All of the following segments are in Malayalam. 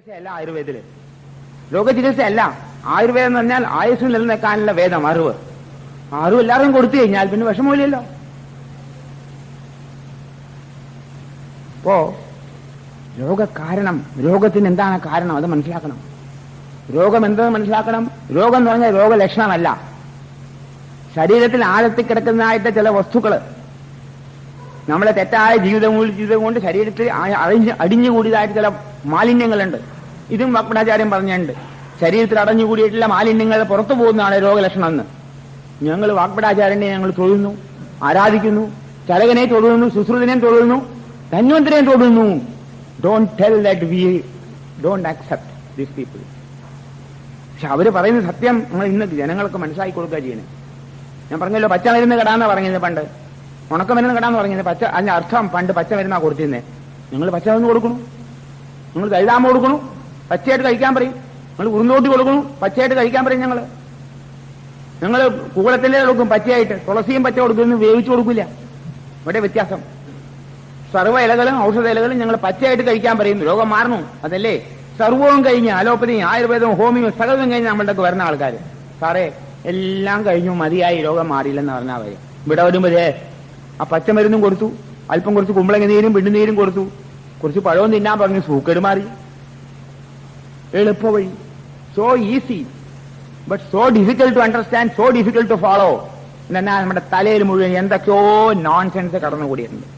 ചികിത്സയല്ല ആയുർവേദത്തിൽ രോഗചികിത്സയല്ല. ആയുർവേദം എന്ന് പറഞ്ഞാൽ ആയുസ് നിലനിൽക്കാനുള്ള വേദം അറിവ്. അറിവ് എല്ലാവരും കൊടുത്തു കഴിഞ്ഞാൽ പിന്നെ വിഷമമില്ലല്ലോ. അപ്പോ രോഗകാരണം രോഗത്തിന് എന്താണ് കാരണം? അത് മനസ്സിലാക്കണം. രോഗം എന്തെന്ന് മനസ്സിലാക്കണം? രോഗം എന്ന് പറഞ്ഞാൽ രോഗലക്ഷണമല്ല. ശരീരത്തിൽ ആഴത്തിൽ കിടക്കുന്നതായിട്ട് ചില വസ്തുക്കൾ നമ്മളെ തെറ്റായ ജീവിതം കൊണ്ട് ജീവിതം കൊണ്ട് ശരീരത്തിൽ അടിഞ്ഞുകൂടിയതായിട്ട് ചില മാലിന്യങ്ങളുണ്ട്. ഇതും വക്മടാചാര്യം പറഞ്ഞിട്ടുണ്ട് ശരീരത്തിൽ അടഞ്ഞുകൂടിയിട്ടുള്ള മാലിന്യങ്ങൾ പുറത്തു പോകുന്നതാണ് രോഗലക്ഷണം എന്ന് ഞങ്ങൾ വാഗ്പടാചാര്യനെ ഞങ്ങൾ തൊഴുന്നു ആരാധിക്കുന്നു ചരകനെ തൊഴുന്നു ശുശ്രുതനെ തൊഴുന്നു ധന്വന്തരനെ തൊഴുന്നു. Don't tell that we don't accept these people പക്ഷെ അവർ പറയുന്ന സത്യം നമ്മൾ ഇന്ന് ജനങ്ങൾക്ക് മനസ്സിലാക്കി കൊടുക്കുക ചെയ്യണേ. ഞാൻ പറഞ്ഞല്ലോ പച്ച മരുന്ന് കടാന്ന് പറഞ്ഞത് പണ്ട്. ഉണക്ക മരുന്ന് കടാന്ന് പറഞ്ഞത് പച്ച അതിന്റെ അർത്ഥം പണ്ട് പച്ച മരുന്നാ കൊടുത്തിരുന്നേ. നിങ്ങൾ പച്ച മരുന്ന് കൊടുക്കണു? നിങ്ങൾ കഴുതാമ കൊടുക്കണു പച്ചയായിട്ട് കഴിക്കാൻ പറയും. നിങ്ങൾ ഉറുന്നോട്ടി കൊടുക്കണു പച്ചയായിട്ട് കഴിക്കാൻ പറയും ഞങ്ങൾ ഞങ്ങൾ കൂളത്തിലെ കൊടുക്കും പച്ചയായിട്ട്. തുളസിയും പച്ച കൊടുക്കുന്നു വേവിച്ചു കൊടുക്കില്ല. ഇവിടെ വ്യത്യാസം. സർവ ഇലകളും ഔഷധ ഇലകളും ഞങ്ങൾ പച്ചയായിട്ട് കഴിക്കാൻ പറയും രോഗം മാറണു അതല്ലേ? സർവവും കഴിഞ്ഞ് അലോപ്പതിയും ആയുർവേദവും ഹോമിയോ സകലതും കഴിഞ്ഞ് നമ്മളുടെ വരുന്ന ആൾക്കാർ സാറേ എല്ലാം കഴിഞ്ഞു മതിയായി രോഗം മാറിയില്ലെന്ന് പറഞ്ഞാൽ പറയും ഇവിടെ വരുമ്പോഴേ ആ പച്ചമരുന്നും കൊടുത്തു അല്പം കുറച്ച് കുമ്പളങ്ങ നീരും പിണ്ണുനീരും കൊടുത്തു. കുറച്ച് പഴവും തിന്നാൻ പറഞ്ഞു സൂക്കേട് മാറി. എളുപ്പവഴി. So easy but so difficult to understand so difficult to follow എന്നാൽ നമ്മുടെ തലയിൽ മുഴുവൻ എന്തൊക്കെയോ നോൺസെൻസ് കടന്നുകൂടിയിട്ടുണ്ട്.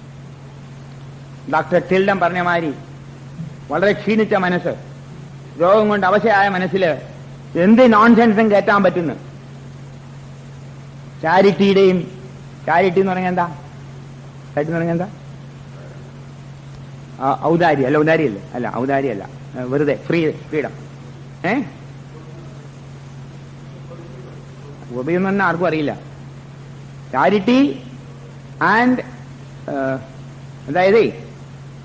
ഡോക്ടർ ടിൽഡം പറഞ്ഞ മാതിരി വളരെ ക്ഷീണിച്ച മനസ്സ് രോഗം കൊണ്ട് അവശയായ മനസ്സിൽ എന്ത് നോൺസെൻസും കേറ്റാൻ പറ്റുന്നു? ചാരിറ്റിയുടെയും ചാരിറ്റി എന്ന് പറഞ്ഞാൽ എന്താ? ചാരിറ്റി എന്ന് പറഞ്ഞാൽ എന്താ? ആ, ഔദാര്യം അല്ല ഔദാരി അല്ല. ഔദാരി അല്ല. വെറുതെ ഫ്രീ ഫ്രീഡം. ഏ? ഉപയോഗം തന്നെ ആർക്കും അറിയില്ല. ചാരിറ്റി ആൻഡ് അതായത്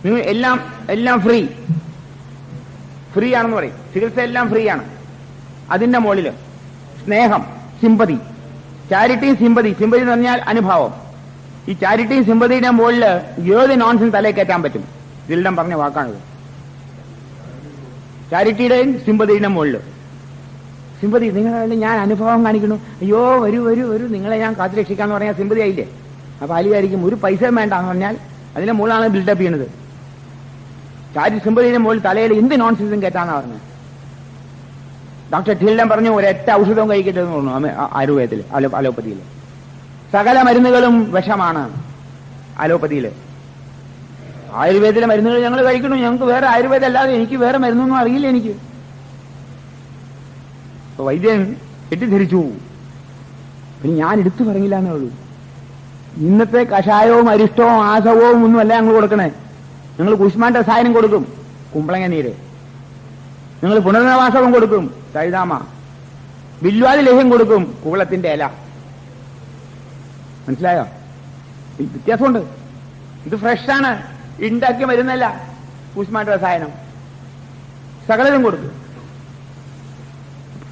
എല്ലാം എല്ലാം ഫ്രീ. ഫ്രീ ആണെന്ന് പറയും. ചികിത്സ എല്ലാം ഫ്രീ ആണ്. അതിന്റെ മുകളിൽ സ്നേഹം സിമ്പതി. ചാരിറ്റിയും സിമ്പതി. സിമ്പതി എന്ന് പറഞ്ഞാൽ അനുഭാവം. ഈ ചാരിറ്റിയും സിമ്പതിയുടെ മുകളിൽ ഏത് നോൺസെൻസ് തലയിൽ കയറ്റാൻ പറ്റും? ദിൽഡം പറഞ്ഞ വാക്കാണിത്. ചാരിറ്റിയുടെയും സിമ്പതിയുടെയും മുകളിൽ. സിമ്പതി നിങ്ങളെ ഞാൻ അനുഭവം കാണിക്കുന്നു. അയ്യോ വരൂ വരൂ വരൂ നിങ്ങളെ ഞാൻ കാത്തുരക്ഷിക്കാന്ന് പറഞ്ഞാൽ സിമ്പതി ആയില്ലേ? അപ്പൊ അലിയായിരിക്കും ഒരു പൈസ വേണ്ട എന്ന് പറഞ്ഞാൽ അതിന്റെ മുകളിലാണ് ബിൽഡപ്പ് ചെയ്യുന്നത്. ചാരി സിമ്പതിയുടെ മുകളിൽ തലയിൽ എന്ത് നോൺസെൻസും കേട്ടാന്നാ പറഞ്ഞത്. ഡോക്ടർ ഠില്ലൻ പറഞ്ഞു ഒരൊറ്റ ഔഷധവും കഴിക്കട്ടെ എന്ന് പറഞ്ഞു ആയുർവേദത്തിൽ അലോ അലോപ്പതിയിൽ സകല മരുന്നുകളും വിഷമാണ് അലോപ്പതിയിൽ ആയുർവേദത്തിലെ മരുന്നുകൾ ഞങ്ങൾ കഴിക്കണം ഞങ്ങൾക്ക് വേറെ ആയുർവേദം അല്ലാതെ എനിക്ക് വേറെ മരുന്നൊന്നും അറിയില്ല എനിക്ക്. അപ്പൊ വൈദ്യൻ തെറ്റിദ്ധരിച്ചു. പിന്നെ ഞാൻ എടുത്തു പറഞ്ഞില്ല എന്നേ ഉള്ളൂ. ഇന്നത്തെ കഷായവും അരിഷ്ടവും ആസവവും ഒന്നുമല്ല ഞങ്ങൾ കൊടുക്കണേ. ഞങ്ങൾ കുഷ്മാന്റെ സായനം കൊടുക്കും. കുമ്പളങ്ങ നീര്. ഞങ്ങൾ പുനർനവാസവും കൊടുക്കും. തഴുതാമ. ബില്വാതി ലേഹ്യം കൊടുക്കും. കുവളത്തിന്റെ ഇല. മനസ്സിലായോ? വ്യത്യാസമുണ്ട്. ഇത് ഫ്രഷാണ് ഉണ്ടാക്കി വരുന്നല്ല കുഷ്മാന്റെ രസായനം. സകലതും കൊടുക്കും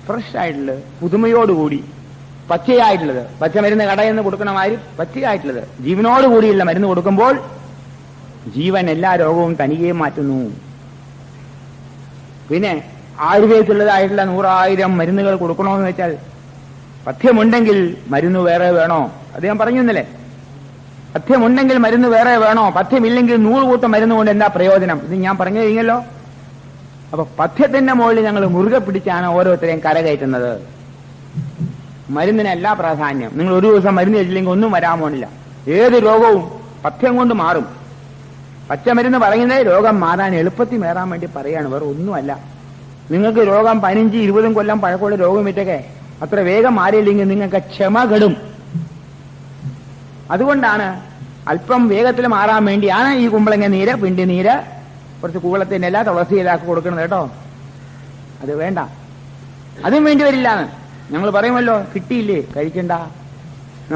ഫ്രഷ് ആയിട്ടുള്ളത് പുതുമയോടുകൂടി പച്ചയായിട്ടുള്ളത്. പച്ചമരുന്ന് കടയിൽ കടയെന്ന് കൊടുക്കണ മാതിരി പച്ചയായിട്ടുള്ളത്. ജീവനോട് കൂടിയുള്ള മരുന്ന് കൊടുക്കുമ്പോൾ ജീവൻ എല്ലാ രോഗവും തനിയെ മാറ്റുന്നു. പിന്നെ ആയുർവേദത്തിലുള്ളതായിട്ടുള്ള നൂറായിരം മരുന്നുകൾ കൊടുക്കണമെന്ന് വെച്ചാൽ പഥ്യമുണ്ടെങ്കിൽ മരുന്ന് വേറെ വേണോ? അദ്ദേഹം പറഞ്ഞു ഇന്നലെ. പഥ്യമുണ്ടെങ്കിൽ മരുന്ന് വേറെ വേണോ? പഥ്യമില്ലെങ്കിൽ നൂറ് കൂട്ടം മരുന്ന് കൊണ്ട് എന്താ പ്രയോജനം? ഇത് ഞാൻ പറഞ്ഞു കഴിഞ്ഞല്ലോ അപ്പൊ പഥ്യത്തിന്റെ മുകളിൽ ഞങ്ങൾ മുറുകെ പിടിച്ചാണ് ഓരോരുത്തരെയും കരകയറ്റുന്നത്. മരുന്നിനല്ല പ്രാധാന്യം. നിങ്ങൾ ഒരു ദിവസം മരുന്ന് കഴിച്ചില്ലെങ്കിൽ ഒന്നും വരാൻ പോണില്ല. ഏത് രോഗവും പഥ്യം കൊണ്ട് മാറും. പച്ചമരുന്ന് പറയുന്നത് രോഗം മാറാൻ എളുപ്പത്തിൽ മേറാൻ വേണ്ടി പറയാണ്. വേറെ ഒന്നുമല്ല. നിങ്ങൾക്ക് രോഗം പതിനഞ്ച് ഇരുപതും കൊല്ലം പഴക്കമുള്ള രോഗം വിറ്റൊക്കെ. അത്ര വേഗം മാറിയില്ലെങ്കിൽ നിങ്ങൾക്ക് ക്ഷമ കെടും. അതുകൊണ്ടാണ് അല്പം വേഗത്തിൽ മാറാൻ വേണ്ടിയാണ് ഈ കുമ്പളങ്ങ നീര് പിണ്ടി നീര് കുറച്ച് കൂവളത്തിന്റെ എല്ലാ ഇതാക്കി കൊടുക്കുന്നത് കേട്ടോ. അത് വേണ്ട. അതും വേണ്ടി വരില്ല ഞങ്ങൾ പറയുമല്ലോ കിട്ടിയില്ലേ? കഴിക്കണ്ട.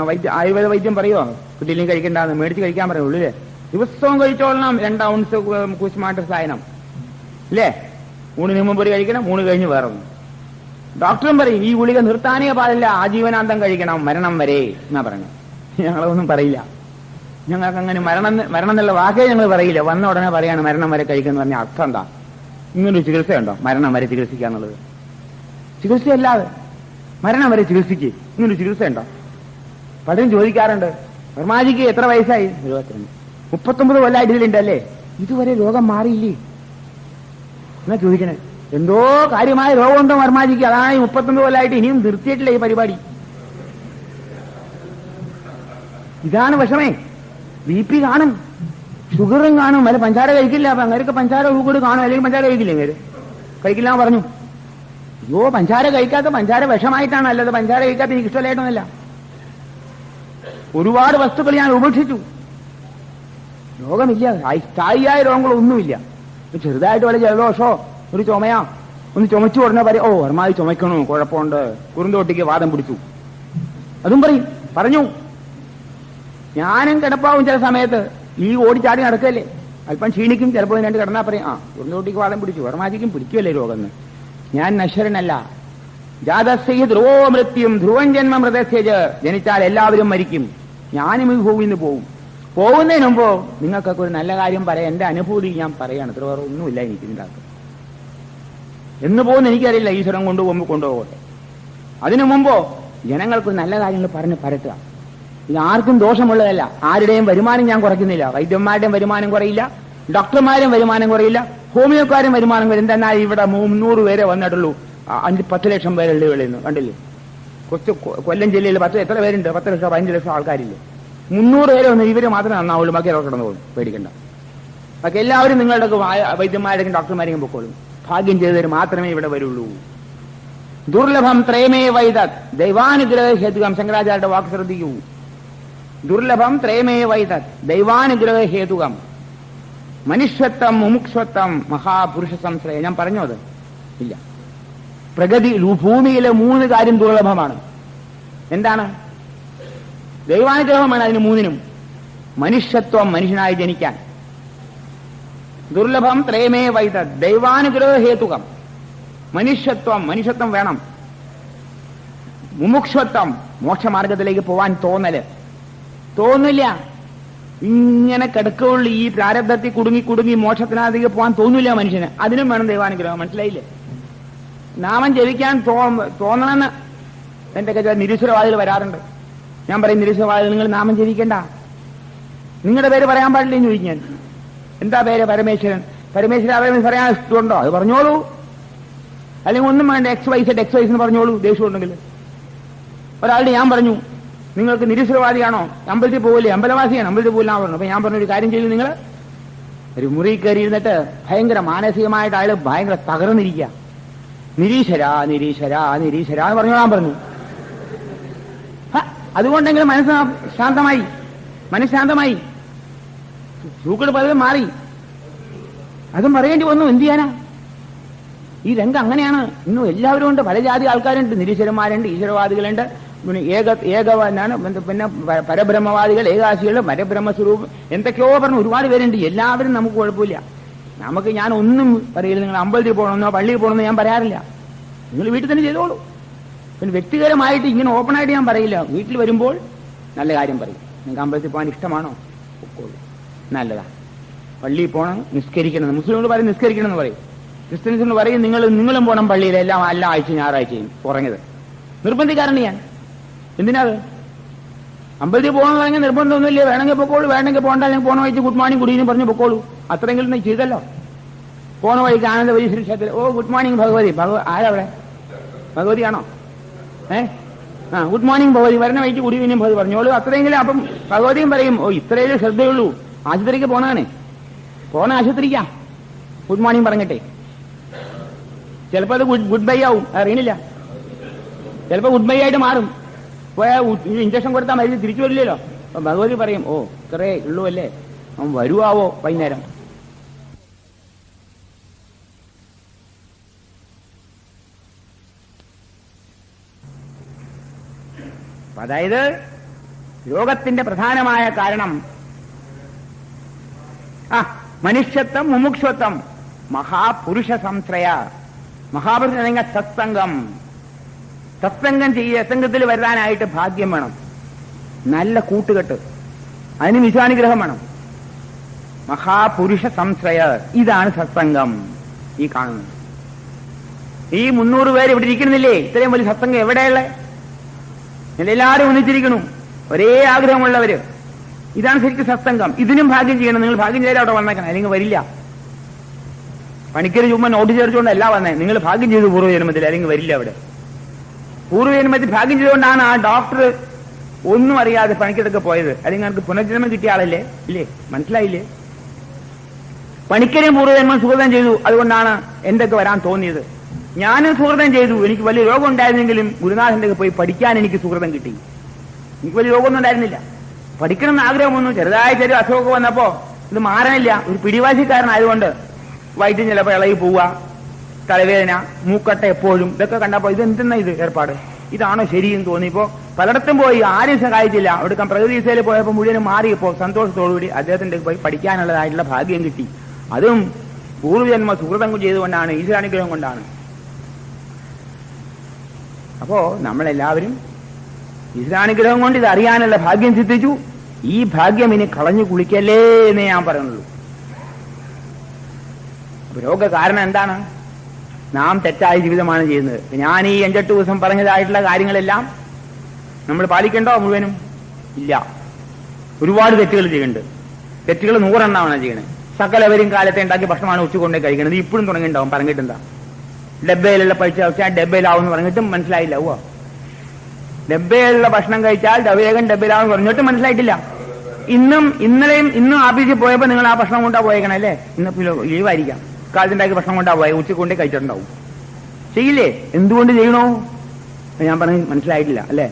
വൈദ്യ ആയുർവേദ വൈദ്യം പറയോ കിട്ടിയില്ലെങ്കിൽ കഴിക്കണ്ട മേടിച്ച് കഴിക്കാൻ പറയുള്ളൂ ഇല്ലേ ദിവസവും കഴിച്ചോളണം രണ്ട് ഔൺസ് കുശുമാട്ട് സായനം അല്ലേ ഊണിന് മുമ്പ് കഴിക്കണം ഊണ് കഴിഞ്ഞ് വേറെ ഡോക്ടറും പറയും ഈ ഗുളിക നിർത്താനേ പാടില്ല ആജീവനാന്തം കഴിക്കണം മരണം വരെ എന്നാ പറഞ്ഞു. ഞങ്ങളൊന്നും പറയില്ല. ഞങ്ങൾക്ക് അങ്ങനെ മരണം മരണം എന്നുള്ള വാക്കേ ഞങ്ങൾ പറയില്ല. വന്ന ഉടനെ പറയാണ് മരണം വരെ കഴിക്കുന്ന പറഞ്ഞ അർത്ഥം എന്താ? ഇങ്ങനൊരു ചികിത്സയുണ്ടോ? മരണം വരെ ചികിത്സിക്കുക എന്നുള്ളത്. ചികിത്സയല്ലാതെ മരണം വരെ ചികിത്സിക്ക്. ഇങ്ങനൊരു ചികിത്സയുണ്ടോ? പലരും ചോദിക്കാറുണ്ട്. വർമാജിക്ക് എത്ര വയസ്സായി? എഴുപത്തിരണ്ട്. മുപ്പത്തൊമ്പത് കൊല്ലമായിട്ട് ഇതിലുണ്ടല്ലേ ഇതുവരെ രോഗം മാറിയില്ലേ? എന്നാ ചോദിക്കണേ? എന്തോ കാര്യമായ രോഗമുണ്ടോ വർമാജിക്ക് അതാണ് ഈ മുപ്പത്തൊമ്പത് കൊല്ലമായിട്ട് ഇനിയും നിർത്തിയിട്ടില്ല ഈ പരിപാടി. ഇതാണ് വിഷമേ. ബി പി കാണും. ഷുഗറും കാണും. അല്ല പഞ്ചാര കഴിക്കില്ല. അപ്പൊ അങ്ങനെയൊക്കെ പഞ്ചാര ഷുഗർ കാണും. അല്ലെങ്കിൽ പഞ്ചാര കഴിക്കില്ല ഇങ്ങനെ കഴിക്കില്ല പറഞ്ഞു. അയ്യോ പഞ്ചാര കഴിക്കാത്ത പഞ്ചാര വിഷമായിട്ടാണ്. അല്ലാതെ പഞ്ചാര കഴിക്കാത്ത എനിക്ക് ഇഷ്ടമല്ലായിട്ടൊന്നല്ല ഒരുപാട് വസ്തുക്കൾ ഞാൻ ഉപേക്ഷിച്ചു. രോഗമില്ല. സ്ഥായി- സ്ഥായിയായ രോഗങ്ങളൊന്നുമില്ല ചെറുതായിട്ട് വല്ല ജലദോഷോ ഒരു ചുമയാ ഒന്ന് ചുമച്ചു ഉടനെ പറയും ഓ വർമായി ചുമക്കണു കുഴപ്പമുണ്ട്. കുറുന്തോട്ടിക്ക് വാദം പിടിച്ചു. അതും പറയും. പറഞ്ഞു. ഞാനും കിടപ്പാവും ചില സമയത്ത്. ഈ ഓടിച്ചാടി നടക്കല്ലേ? അല്പം ക്ഷീണിക്കും ചിലപ്പോൾ രണ്ട് കിടന്നാ പറയും ആ കുറുന്തോട്ടിക്ക് വാദം പിടിച്ചു വർമാജിക്കും പിടിക്കുമല്ലേ രോഗം എന്ന്. ഞാൻ നശ്വരനല്ല. ജാതസ്യ ധ്രുവോ മൃത്യും ധ്രുവൻ ജന്മ മൃതസ്യജ് ജനിച്ചാൽ എല്ലാവരും മരിക്കും. ഞാനും ഈ ഭൂമിയിൽ നിന്ന് പോവും. പോകുന്നതിന് മുമ്പ് നിങ്ങൾക്കൊക്കെ ഒരു നല്ല കാര്യം പറയാം. എന്റെ അനുഭൂതി ഞാൻ പറയാണ്. ഇത്ര വേറെ ഒന്നുമില്ല എനിക്ക് ഇതിന്റെ എന്ന് പോകുന്ന എനിക്കറിയില്ല ഈശ്വരൻ കൊണ്ടുപോകുമ്പോൾ കൊണ്ടുപോകട്ടെ. അതിനു മുമ്പോ ജനങ്ങൾക്ക് നല്ല കാര്യങ്ങൾ പറഞ്ഞ് പരത്തുക. ഇത് ആർക്കും ദോഷമുള്ളതല്ല. ആരുടെയും വരുമാനം ഞാൻ കുറയ്ക്കുന്നില്ല. വൈദ്യന്മാരുടെയും വരുമാനം കുറയില്ല. ഡോക്ടർമാരും വരുമാനം കുറയില്ല. ഹോമിയോക്കാരും വരുമാനം കുറയും. എന്നാൽ ഇവിടെ മുന്നൂറ് പേരെ വന്നിട്ടുള്ളൂ. അഞ്ച് പത്ത് ലക്ഷം പേരുള്ള വെളിയിൽ കണ്ടില്ലേ? കൊച്ചു കൊല്ലം ജില്ലയിൽ പത്ത് എത്ര പേരുണ്ട്? പത്ത് ലക്ഷം പതിനഞ്ച് ലക്ഷം ആൾക്കാരില്ലേ? മുന്നൂറ് പേരെ വന്ന് ഇവർ മാത്രമേ നന്നാവുള്ളൂ. ബാക്കി അവർ കിടന്നു പോകും പേടിക്കണ്ട. ബാക്കി എല്ലാവരും നിങ്ങളുടെ വൈദ്യന്മാരെയും ഡോക്ടർമാരെയും പൊക്കോളും. ഭാഗ്യം ചെയ്തവർ മാത്രമേ ഇവിടെ വരുള്ളൂ. ദുർലഭം ത്രേമേ വൈദത്. ദൈവാനുഗ്രഹ ഹേതുകം ശങ്കരാചാര്യയുടെ വാക്ക് ശ്രദ്ധിക്കൂ. ദുർലഭം ത്രയമേ വൈത ദൈവാനുഗ്രഹ ഹേതുകം. മനുഷ്യത്വം മുമുക്ഷത്വം മഹാപുരുഷ സംശ്രയം. ഞാൻ പറഞ്ഞോ അത്? ഇല്ല. പ്രഗതി ഭൂമിയിലെ മൂന്ന് കാര്യം ദുർലഭമാണ്. എന്താണ്? ദൈവാനുഗ്രഹമാണ് അതിന് മൂന്നിനും. മനുഷ്യത്വം മനുഷ്യനായി ജനിക്കാൻ. ദുർലഭം ത്രയമേ വൈത ദൈവാനുഗ്രഹ ഹേതുകം. മനുഷ്യത്വം മനുഷ്യത്വം വേണം. മുമുക്ഷത്വം മോക്ഷമാർഗത്തിലേക്ക് പോവാൻ തോന്നൽ. തോന്നില്ല. ഇങ്ങനെ കിടക്കുള്ളൂ ഈ പ്രാരബ്ധത്തിൽ കുടുങ്ങി കുടുങ്ങി മോക്ഷത്തിനകത്തേക്ക് പോകാൻ തോന്നില്ല മനുഷ്യന്. അതിനും വേണം ദൈവാനുഗ്രഹം. മനസ്സിലായില്ലേ? നാമം ജപിക്കാൻ തോന്നണമെന്ന് എന്റെ കച്ച നിരീശ്വരവാദികൾ വരാറുണ്ട്. ഞാൻ പറയും നിരീശ്വരവാദികൾ നിങ്ങൾ നാമം ജപിക്കണ്ട. നിങ്ങളുടെ പേര് പറയാൻ പാടില്ല എന്ന് ചോദിക്കും ഞാൻ. എന്താ പേര്? പരമേശ്വരൻ. പരമേശ്വരൻ അവരെ പറയാൻ ഇഷ്ടമുണ്ടോ അത് പറഞ്ഞോളൂ. അല്ലെങ്കിൽ ഒന്നും വേണ്ട എക്സ് വൈസ് എക്സ് വൈസ് എന്ന് പറഞ്ഞോളൂ. ദേഷ്യമുണ്ടെങ്കിൽ. ഒരാളുടെ ഞാൻ പറഞ്ഞു നിങ്ങൾക്ക് നിരീശ്വരവാദിയാണോ? അമ്പലത്തിൽ പോകില്ലേ അമ്പലവാസിയാണ്. അമ്പലത്തിൽ പോകില്ല പറഞ്ഞു. അപ്പൊ ഞാൻ പറഞ്ഞൊരു കാര്യം ചെയ്തു നിങ്ങൾ ഒരു മുറി കയറി ഇരുന്നിട്ട് ഭയങ്കര മാനസികമായിട്ട് അയാൾ ഭയങ്കര തകർന്നിരിക്കുക നിരീശ്വരാ നിരീശ്വരാ നിരീശ്വരാ എന്ന് പറഞ്ഞോളാൻ പറഞ്ഞു. അതുകൊണ്ടെങ്കിലും മനസ്സ് ശാന്തമായി. മനഃശാന്തമായി സൂക്കട് പലതും മാറി. അതും പറയേണ്ടി വന്നു. എന്ത് ചെയ്യാനാ? ഈ രംഗം അങ്ങനെയാണ്. ഇന്നും എല്ലാവരും ഉണ്ട് പല ജാതി ആൾക്കാരുണ്ട്. നിരീശ്വരന്മാരുണ്ട് ഈശ്വരവാദികളുണ്ട്. പിന്നെ ഏക ഏകവനാണ്. പിന്നെ പരബ്രഹ്മവാദികൾ ഏകാശികൾ പരബ്രഹ്മസ്വരൂപം എന്തൊക്കെയോ പറഞ്ഞു ഒരുപാട് പേരുണ്ട്. എല്ലാവരും നമുക്ക് കുഴപ്പമില്ല. നമുക്ക് ഞാൻ ഒന്നും പറയില്ല. നിങ്ങൾ അമ്പലത്തിൽ പോകണമെന്നോ പള്ളിയിൽ പോകണമെന്നോ ഞാൻ പറയാറില്ല. നിങ്ങൾ വീട്ടിൽ തന്നെ ചെയ്തോളൂ. പിന്നെ വ്യക്തിപരമായിട്ട് ഇങ്ങനെ ഓപ്പണായിട്ട് ഞാൻ പറയില്ല. വീട്ടിൽ വരുമ്പോൾ നല്ല കാര്യം പറയും. നിങ്ങൾക്ക് അമ്പലത്തിൽ പോകാൻ ഇഷ്ടമാണോ? പൊക്കോളൂ നല്ലതാ. പള്ളിയിൽ പോകണം നിസ്കരിക്കണം. മുസ്ലിങ്ങൾ പറയും നിസ്കരിക്കണം എന്ന് പറയും. ക്രിസ്ത്യൻസിനോട് പറയും നിങ്ങൾ നിങ്ങളും പോകണം പള്ളിയിൽ. എല്ലാം എല്ലാ ആഴ്ചയും ഞായറാഴ്ചയും. കുറഞ്ഞത് നിർബന്ധിക്കാറുണ്ട് ഞാൻ. എന്തിനാ അത്? അമ്പലത്തിൽ പോകണമെന്ന് പറഞ്ഞാൽ നിർബന്ധമൊന്നുമില്ല. വേണമെങ്കിൽ പൊക്കോളൂ വേണമെങ്കിൽ പോകണ്ട. അല്ലെങ്കിൽ പോണ വഴിക്ക് ഗുഡ് മോർണിംഗ് ഗുഡ് ഈവനിങ് പറഞ്ഞു പൊക്കോളൂ. അത്രയെങ്കിലും നീ ചെയ്തല്ലോ. പോണ വഴിക്ക് ആനന്ദ ക്ഷേത്രത്തിൽ ഓ ഗുഡ് മോർണിംഗ് ഭഗവതി. ഭഗവ ആരവിടെ? ഭഗവതിയാണോ? ഏ? ആ ഗുഡ് മോർണിംഗ് ഭഗവതി. വരണ വഴിക്ക് ഗുഡ് ഈവനിങ് ഭഗവതി പറഞ്ഞോളൂ അത്രയെങ്കിലും അപ്പം ഭഗവതിയും പറയും ഓ ഇത്രയേ ശ്രദ്ധയുള്ളൂ. ആശുപത്രിക്ക് പോണാണ് പോണ ആശുപത്രിക്കാ. Good morning പറഞ്ഞിട്ടെ. ചിലപ്പോൾ അത് ഗുഡ് ബൈ ആവും. അറിയണില്ല. ചിലപ്പോൾ ഗുഡ് ബൈ ആയിട്ട് മാറും. ഇഞ്ചക്ഷൻ കൊടുത്താൽ മരുന്ന് തിരിച്ചു വരില്ലല്ലോ. അപ്പൊ ഭഗവതി പറയും ഓ ഇത്രേ ഉള്ളൂ അല്ലേ? അവൻ വരുവാവോ വൈകുന്നേരം? അതായത് രോഗത്തിന്റെ പ്രധാനമായ കാരണം ആ മനുഷ്യത്വം മുമുക്ഷത്വം മഹാപുരുഷ സംശ്രയ മഹാപുരുഷ സത്സംഗം. സത്സംഗം ചെയ്യ സത്സംഗത്തിൽ വരാനായിട്ട് ഭാഗ്യം വേണം. നല്ല കൂട്ടുകെട്ട്. അതിന് വിശ്വാനുഗ്രഹം വേണം. മഹാപുരുഷ സംശ്രയ. ഇതാണ് സത്സംഗം. ഈ കാണുന്നത്. ഈ മുന്നൂറ് പേര് ഇവിടെ ഇരിക്കുന്നില്ലേ? ഇത്രയും വലിയ സത്സംഗം എവിടെയുള്ള എല്ലാവരും ഒന്നിച്ചിരിക്കണു ഒരേ ആഗ്രഹമുള്ളവര്. ഇതാണ് ശരിക്കും സത്സംഗം. ഇതിനും ഭാഗ്യം ചെയ്യണം. നിങ്ങൾ ഭാഗ്യം ചെയ്താൽ അവിടെ വന്നേക്കണം. അല്ലെങ്കിൽ വരില്ല. പണിക്കര് ചുമ്മാ നോട്ട് ചേർച്ചുകൊണ്ടല്ല വന്നേ. നിങ്ങൾ ഭാഗ്യം ചെയ്തു പൂർവജന്മത്തിൽ അല്ലെങ്കിൽ വരില്ല അവിടെ. പൂർവജന്മത്തിൽ ഭാഗ്യം ചെയ്തുകൊണ്ടാണ് ആ ഡോക്ടർ ഒന്നും അറിയാതെ പണിക്കരൊക്കെ പോയത്. അല്ലെങ്കിൽ നമുക്ക് പുനർജന്മം കിട്ടിയ ആളല്ലേ? ഇല്ലേ? മനസ്സിലായില്ലേ? പണിക്കരെയും പൂർവജന്മം സുഹൃതം ചെയ്തു. അതുകൊണ്ടാണ് എന്തൊക്കെ വരാൻ തോന്നിയത്. ഞാനും സുഹൃതം ചെയ്തു. എനിക്ക് വലിയ രോഗം ഉണ്ടായിരുന്നെങ്കിലും ഗുരുനാഥന്റെ പോയി പഠിക്കാൻ എനിക്ക് സുഹൃതം കിട്ടി. എനിക്ക് വലിയ രോഗമൊന്നും ഉണ്ടായിരുന്നില്ല. പഠിക്കണം എന്ന് ആഗ്രഹമൊന്നും ചെറുതായ ചെറിയ അസുഖമൊക്കെ വന്നപ്പോ ഇത് മാറണില്ല. ഒരു പിടിവാശിക്കാരനായതുകൊണ്ട് വൈദ്യം ചിലപ്പോൾ ഇളകി പോവുക. തലവേദന മൂക്കട്ട എപ്പോഴും ഇതൊക്കെ കണ്ടപ്പോ ഇത് എന്തെന്നാ ഇത് ഏർപ്പാട്? ഇതാണോ ശരിയെന്ന് തോന്നിയപ്പോ പലയിടത്തും പോയി ആരും സഹായിച്ചില്ല. അവിടെ പ്രകൃതി ദിശയിൽ പോയപ്പോൾ മുഴുവനും മാറിയപ്പോ സന്തോഷത്തോടുകൂടി അദ്ദേഹത്തിന്റെ പോയി പഠിക്കാനുള്ളതായിട്ടുള്ള ഭാഗ്യം കിട്ടി. അതും പൂർവജന്മ സുഹൃതം ചെയ്തുകൊണ്ടാണ് ഈശ്വരാനുഗ്രഹം കൊണ്ടാണ്. അപ്പോ നമ്മളെല്ലാവരും ഈശ്വരാനുഗ്രഹം കൊണ്ട് ഇത് അറിയാനുള്ള ഭാഗ്യം സിദ്ധിച്ചു. ഈ ഭാഗ്യം ഇനി കളഞ്ഞു കുളിക്കല്ലേ എന്നേ ഞാൻ പറയുന്നുള്ളൂ. അപ്പൊ രോഗ കാരണം എന്താണ്? നാം തെറ്റായ ജീവിതമാണ് ചെയ്യുന്നത്. ഞാൻ ഈ അഞ്ചെട്ട് ദിവസം പറഞ്ഞതായിട്ടുള്ള കാര്യങ്ങളെല്ലാം നമ്മൾ പാലിക്കണ്ടോ മുഴുവനും? ഇല്ല. ഒരുപാട് തെറ്റുകൾ ചെയ്യുന്നുണ്ട്. തെറ്റുകൾ നൂറെണ്ണമാണ് ചെയ്യണത് സകലവരും കാലത്തെ ഉണ്ടാക്കി ഭക്ഷണമാണ് ഉച്ചകൊണ്ടേ കഴിക്കുന്നത്. ഇപ്പോഴും തുടങ്ങിയിട്ടുണ്ടാവും. പറഞ്ഞിട്ടെന്താ? ഡബ്ബയിലുള്ള പൈസ വെച്ചാൽ ഡബ്ബയിലാവും പറഞ്ഞിട്ടും മനസ്സിലായില്ല. ഓ ഡബ്ബയിലുള്ള ഭക്ഷണം കഴിച്ചാൽ വേഗം ഡബ്ബയിലാവും പറഞ്ഞിട്ടും മനസ്സിലായിട്ടില്ല. ഇന്നും ഇന്നലെയും ഇന്നും ആഫീസിൽ പോയപ്പോ നിങ്ങൾ ആ ഭക്ഷണം കൊണ്ടാ പോയേക്കണം അല്ലേ? ഇന്ന് ലീവായിരിക്കാം. കാലത്തുണ്ടാക്കിയ ഭക്ഷണം കൊണ്ടാവും പോയ ഉച്ചക്കൊണ്ടേ കഴിച്ചിട്ടുണ്ടാവും. ചെയ്യില്ലേ? എന്തുകൊണ്ട് ചെയ്യണോ? ഞാൻ പറഞ്ഞു മനസ്സിലായിട്ടില്ല അല്ലേ?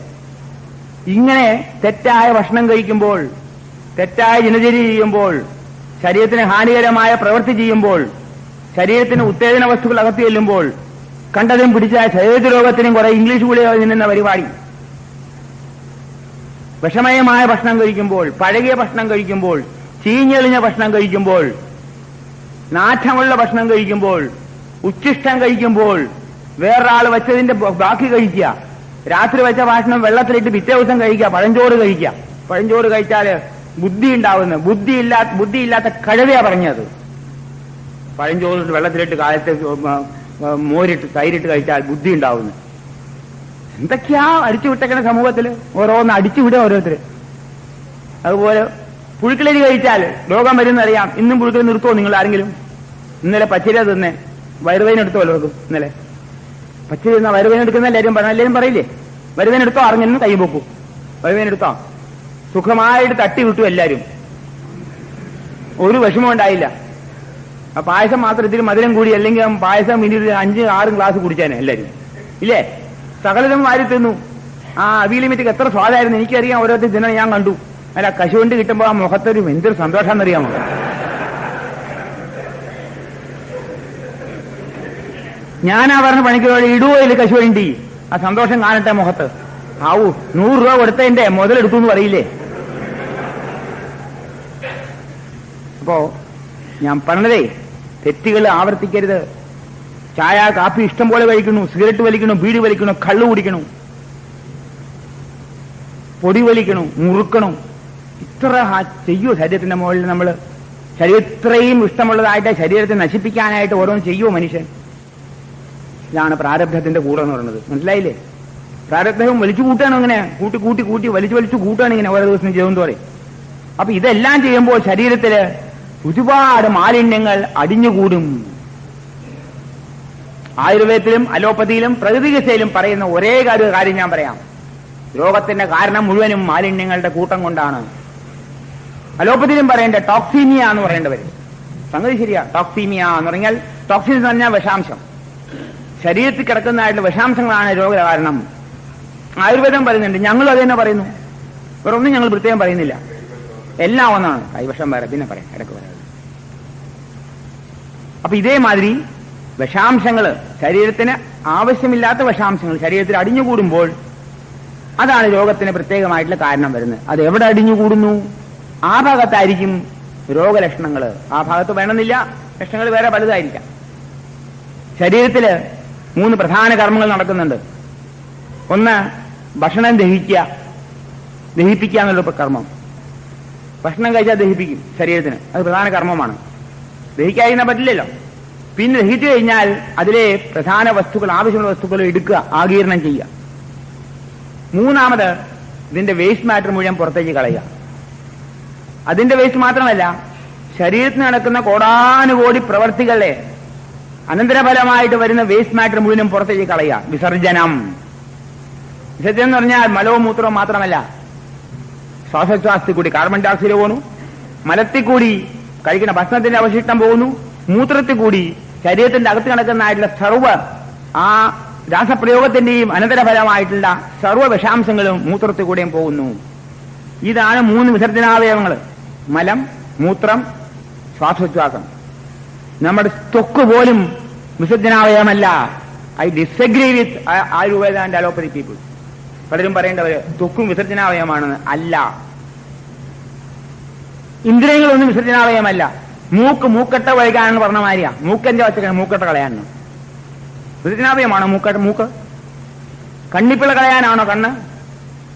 ഇങ്ങനെ തെറ്റായ ഭക്ഷണം കഴിക്കുമ്പോൾ തെറ്റായ ദിനചര്യ ചെയ്യുമ്പോൾ ശരീരത്തിന് ഹാനികരമായ പ്രവൃത്തി ചെയ്യുമ്പോൾ ശരീരത്തിന് ഉത്തേജന വസ്തുക്കൾ അകത്ത് ചെല്ലുമ്പോൾ കണ്ടതും പിടിച്ച ശരീരത്തിൽ രോഗത്തിനും കുറെ ഇംഗ്ലീഷ് ഗുളിക നിന്നുന്ന പരിപാടി. വിഷമയമായ ഭക്ഷണം കഴിക്കുമ്പോൾ പഴകിയ ഭക്ഷണം കഴിക്കുമ്പോൾ ചീഞ്ഞെളിഞ്ഞ ഭക്ഷണം കഴിക്കുമ്പോൾ നാറ്റമുള്ള ഭക്ഷണം കഴിക്കുമ്പോൾ ഉച്ചിഷ്ടം കഴിക്കുമ്പോൾ വേറൊരാൾ വെച്ചതിന്റെ ബാക്കി കഴിക്കുക. രാത്രി വെച്ച ഭക്ഷണം വെള്ളത്തിലിട്ട് പിറ്റേ ദിവസം കഴിക്കുക. പഴഞ്ചോറ് കഴിക്കുക. പഴഞ്ചോറ് കഴിച്ചാൽ ബുദ്ധി ഉണ്ടാവുന്നു ബുദ്ധി ഇല്ലാത്ത കഴുതയാ പറഞ്ഞത്. പഴഞ്ചോറ് വെള്ളത്തിലിട്ട് കാലത്ത് മോരിട്ട് തൈരിട്ട് കഴിച്ചാൽ ബുദ്ധി ഉണ്ടാവുന്നു എന്തൊക്കെയാ അടിച്ചു വിട്ടേക്കണ സമൂഹത്തിൽ? ഓരോന്ന് അടിച്ചു വിടുക ഓരോരുത്തര്. അതുപോലെ പുഴുക്കളരി കഴിച്ചാൽ രോഗം വരുന്നറിയാം ഇന്നും പുഴുക്കളി നിർത്തുമോ നിങ്ങൾ ആരെങ്കിലും? ഇന്നലെ പച്ചരി തിന്നെ. വയറുവേന എടുത്തോ ലോകം ഇന്നലെ? പച്ചരി തിന്ന വയറുവേനെടുക്കുന്ന എല്ലാവരും പറഞ്ഞു എല്ലാവരും പറയില്ലേ? വരുവേനെടുത്തോ അറിഞ്ഞെന്ന് കൈ പൊക്കൂ. വരുവേനെടുത്തോ എടുത്തോ? സുഖമായിട്ട് തട്ടി വിട്ടു എല്ലാവരും ഒരു വിഷമം ഉണ്ടായില്ല. ആ പായസം മാത്രം ഇത്തിരി മധുരം കൂടി അല്ലെങ്കിൽ പായസം ഇനി അഞ്ച് ആറും ഗ്ലാസ് കുടിച്ചാനെ എല്ലാവരും ഇല്ലേ? സകലതും വാരി തിന്നു. ആ അവിലിമിറ്റിക്ക് എത്ര സ്വാദായിരുന്നു. എനിക്കറിയാം ഓരോരുത്തർ ദിനം ഞാൻ കണ്ടു. അല്ല കശുവണ്ടി കിട്ടുമ്പോ ആ മുഖത്തൊരു എന്തൊരു സന്തോഷമെന്നറിയാമോ ഞാനാ പറഞ്ഞ പണിക്ക് വേണ്ടി ഇടുവോ ഇല്ല കശുവണ്ടി. ആ സന്തോഷം കാണട്ടെ മുഖത്ത്. ആവൂ നൂറ് രൂപ കൊടുത്തതിന്റെ മുതലെടുത്തു എന്ന് പറയില്ലേ? അപ്പോ ഞാൻ പറഞ്ഞതേ തെറ്റുകൾ ആവർത്തിക്കരുത്. ചായ കാപ്പി ഇഷ്ടം പോലെ കഴിക്കണു സിഗരറ്റ് വലിക്കണു ബീഡി വലിക്കണു കള്ളു കുടിക്കണു പൊടി വലിക്കണു മുറുക്കണു. ഇത്ര ചെയ്യൂ ശരീരത്തിന്റെ മുകളിൽ നമ്മൾ ശരീരത്രയും ഇഷ്ടമുള്ളതായിട്ട് ശരീരത്തെ നശിപ്പിക്കാനായിട്ട് ഓരോന്ന് ചെയ്യൂ മനുഷ്യൻ? ഇതാണ് പ്രാരബ്ധത്തിന്റെ കൂടെ എന്ന് പറയുന്നത്. മനസ്സിലായില്ലേ? പ്രാരബ്ധവും വലിച്ചു കൂട്ടാണ് ഇങ്ങനെ കൂട്ടി കൂട്ടി കൂട്ടി വലിച്ചു വലിച്ചു കൂട്ടാണ് ഇങ്ങനെ ഓരോ ദിവസം ചെയ്യുന്നതോടെ അപ്പൊ ഇതെല്ലാം ചെയ്യുമ്പോൾ ശരീരത്തിൽ ഒരുപാട് മാലിന്യങ്ങൾ അടിഞ്ഞുകൂടും. ആയുർവേദത്തിലും അലോപ്പതിയിലും പ്രകൃതികസയിലും പറയുന്ന ഒരേ കാര്യം ഞാൻ പറയാം. രോഗത്തിന്റെ കാരണം മുഴുവനും മാലിന്യങ്ങളുടെ കൂട്ടം കൊണ്ടാണ്. അലോപ്പതിയിലും പറയേണ്ട ടോക്സീമിയ എന്ന് പറയേണ്ടവര് സംഗതി ശരിയാ ടോക്സീമിയ എന്ന് പറഞ്ഞാൽ ടോക്സിൻ എന്ന് പറഞ്ഞാൽ വിഷാംശം. ശരീരത്തിൽ കിടക്കുന്നതായിട്ടുള്ള വിഷാംശങ്ങളാണ് രോഗകാരണം ആയുർവേദം പറയുന്നുണ്ട് ഞങ്ങളും അത് തന്നെ പറയുന്നു. വേറൊന്നും ഞങ്ങൾ പ്രത്യേകം പറയുന്നില്ല. എല്ലാം ഒന്നാണ്. കൈവശം വേറെ പിന്നെ പറയാം ഇടയ്ക്ക് പറയാം. അപ്പൊ ഇതേമാതിരി വിഷാംശങ്ങൾ ശരീരത്തിന് ആവശ്യമില്ലാത്ത വിഷാംശങ്ങൾ ശരീരത്തിൽ അടിഞ്ഞുകൂടുമ്പോൾ അതാണ് രോഗത്തിന് പ്രത്യേകമായിട്ടുള്ള കാരണം വരുന്നത്. അത് എവിടെ അടിഞ്ഞുകൂടുന്നു? ആ ഭാഗത്തായിരിക്കും രോഗലക്ഷണങ്ങൾ. ആ ഭാഗത്ത് വേണമെന്നില്ല ലക്ഷണങ്ങൾ വേറെ പലതായിരിക്കാം. ശരീരത്തിൽ മൂന്ന് പ്രധാന കർമ്മങ്ങൾ നടക്കുന്നുണ്ട്. ഒന്ന് ഭക്ഷണം ദഹിക്കുക. ദഹിപ്പിക്കുക എന്നുള്ള കർമ്മം. ഭക്ഷണം കഴിച്ചാൽ ദഹിപ്പിക്കും ശരീരത്തിന്. അത് പ്രധാന കർമ്മമാണ്. ദഹിക്കാതിരുന്നാൽ പറ്റില്ലല്ലോ. പിന്നെ ദഹിച്ചു കഴിഞ്ഞാൽ അതിലെ പ്രധാന വസ്തുക്കൾ ആവശ്യമുള്ള വസ്തുക്കൾ എടുക്കുക ആകീരണം ചെയ്യുക. മൂന്നാമത് ഇതിന്റെ വേസ്റ്റ് മാറ്റർ മുഴുവൻ പുറത്തേക്ക് കളയുക. അതിന്റെ വേസ്റ്റ് മാത്രമല്ല ശരീരത്തിന് നടക്കുന്ന കോടാനുകോടി പ്രവർത്തികളെ അനന്തരഫലമായിട്ട് വരുന്ന വേസ്റ്റ് മാറ്റർ മുഴുവനും പുറത്തേക്ക് കളയുക. വിസർജനം വിസർജനം എന്ന് പറഞ്ഞാൽ മലവും മൂത്രവും മാത്രമല്ല ശ്വാസോച്ഛ്വാസത്തിൽ കൂടി കാർബൺ ഡയോക്സൈഡ് പോകുന്നു മലത്തിൽ കൂടി കഴിക്കുന്ന ഭക്ഷണത്തിന്റെ അവശിഷ്ടം പോകുന്നു മൂത്രത്തിൽ കൂടി ശരീരത്തിന്റെ അകത്ത് കിടക്കുന്നതായിട്ടുള്ള സർവ ആ രാസപ്രയോഗത്തിന്റെയും അനന്തരഫലമായിട്ടുള്ള സർവ വിഷാംശങ്ങളും മൂത്രത്തിൽ കൂടെയും പോകുന്നു. ഇതാണ് മൂന്ന് വിസർജനാവയവങ്ങൾ മലം മൂത്രം ശ്വാസോച്ഛ്വാസം. നമ്മുടെ തൊക്ക് പോലും വിസർജനാവയമല്ല I disagree with Ayurveda and allopathy people പലരും പറയേണ്ടവര് തൊക്കും വിസർജനാവയമാണെന്ന് അല്ല. ഇന്ദ്രിയങ്ങളൊന്നും വിസർജനാവയമല്ല മൂക്ക് മൂക്കട്ട വൈകാനെന്ന് പറഞ്ഞ മാതിരിയാ. മൂക്കന്റെ വച്ച മൂക്കട്ട കളയാനോ വിസർജനാവയമാണോ മൂക്കട്ട മൂക്ക്? കണ്ണിപ്പിള കളയാനാണോ കണ്ണ്?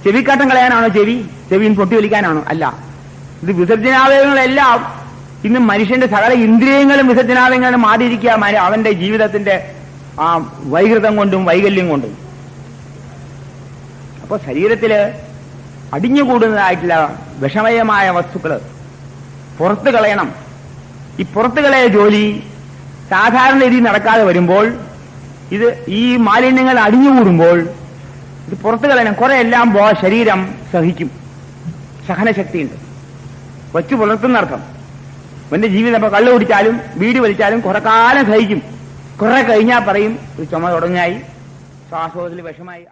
ചെവിക്കാട്ടം കളയാനാണോ ചെവി? ചെവിയും പൊട്ടി വലിക്കാനാണോ? അല്ല. ഇത് വിസർജനാവയവങ്ങളെല്ലാം ഇന്ന് മനുഷ്യന്റെ സകല ഇന്ദ്രിയങ്ങളും വിസർജനാവയങ്ങളും മാറിയിരിക്കുക മാറി അവന്റെ ജീവിതത്തിന്റെ ആ വൈകൃതം കൊണ്ടും വൈകല്യം കൊണ്ടും. അപ്പൊ ശരീരത്തിൽ അടിഞ്ഞുകൂടുന്നതായിട്ടുള്ള വിഷമയമായ വസ്തുക്കൾ പുറത്തു കളയണം. ഈ പുറത്ത് കളയ ജോലി സാധാരണ രീതിയിൽ നടക്കാതെ വരുമ്പോൾ ഇത് ഈ മാലിന്യങ്ങൾ അടിഞ്ഞുകൂടുമ്പോൾ ഇത് പുറത്തു കളയണം. കുറെ എല്ലാം ബോ ശരീരം സഹിക്കും. സഹനശക്തിയുണ്ട്. വച്ചു പുലർത്തുന്നർത്ഥം. എന്റെ ജീവിതം ഇപ്പൊ കള്ളു കുടിച്ചാലും വീട് വലിച്ചാലും കുറെ കാലം സഹിക്കും. കുറെ കഴിഞ്ഞാൽ പറയും ഒരു ചുമ തുടങ്ങായി. ശ്വാസോതിൽ വിഷമായി.